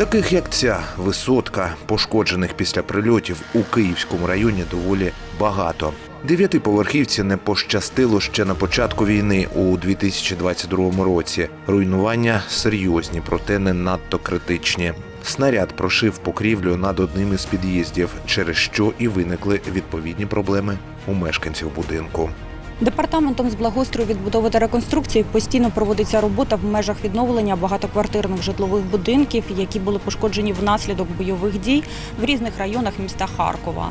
Таких як ця висотка, пошкоджених після прильотів у Київському районі, доволі багато. Дев'ятиповерхівці не пощастило ще на початку війни у 2022 році. Руйнування серйозні, проте не надто критичні. Снаряд прошив покрівлю над одним із під'їздів, через що і виникли відповідні проблеми у мешканців будинку. Департаментом з благоустрою відбудови та реконструкції постійно проводиться робота в межах відновлення багатоквартирних житлових будинків, які були пошкоджені внаслідок бойових дій в різних районах міста Харкова.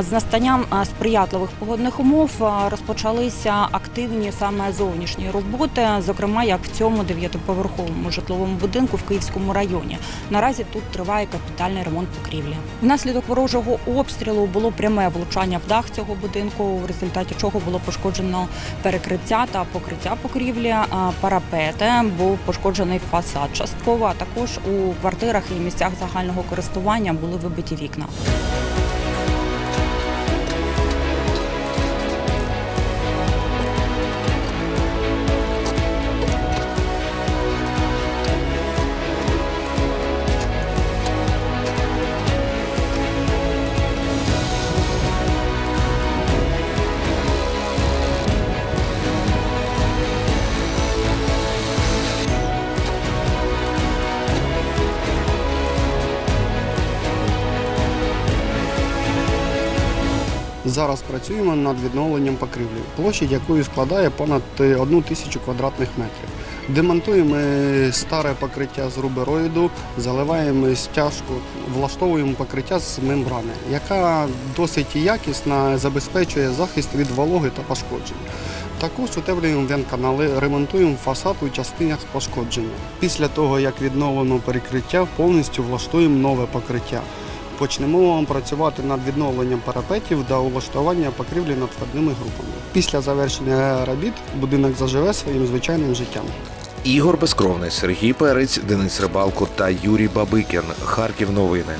З настанням сприятливих погодних умов розпочалися активні саме зовнішні роботи, зокрема як в цьому дев'ятиповерховому житловому будинку в Київському районі. Наразі тут триває капітальний ремонт покрівлі. Внаслідок ворожого обстрілу було пряме влучання в дах цього будинку, в результаті чого було пошкоджено перекриття та покриття покрівлі, парапети, був пошкоджений фасад частково. А також у квартирах і місцях загального користування були вибиті вікна. Зараз працюємо над відновленням покрівлі, площадь якої складає понад е, одну тисячу квадратних метрів. Демонтуємо е, старе покриття з рубероїду, заливаємо стяжку, влаштовуємо покриття з мембрани, яка досить якісна, забезпечує захист від вологи та пошкоджень. Також утеплюємо венканали, ремонтуємо фасад у частинах пошкодження. Після того, як відновлено перекриття, повністю влаштуємо нове покриття. Почнемо працювати над відновленням парапетів та улаштування покрівлі над входними групами. Після завершення робіт будинок заживе своїм звичайним життям. Ігор Безкровний, Сергій Перець, Денис Рибалко та Юрій Бабикін. Харків новини.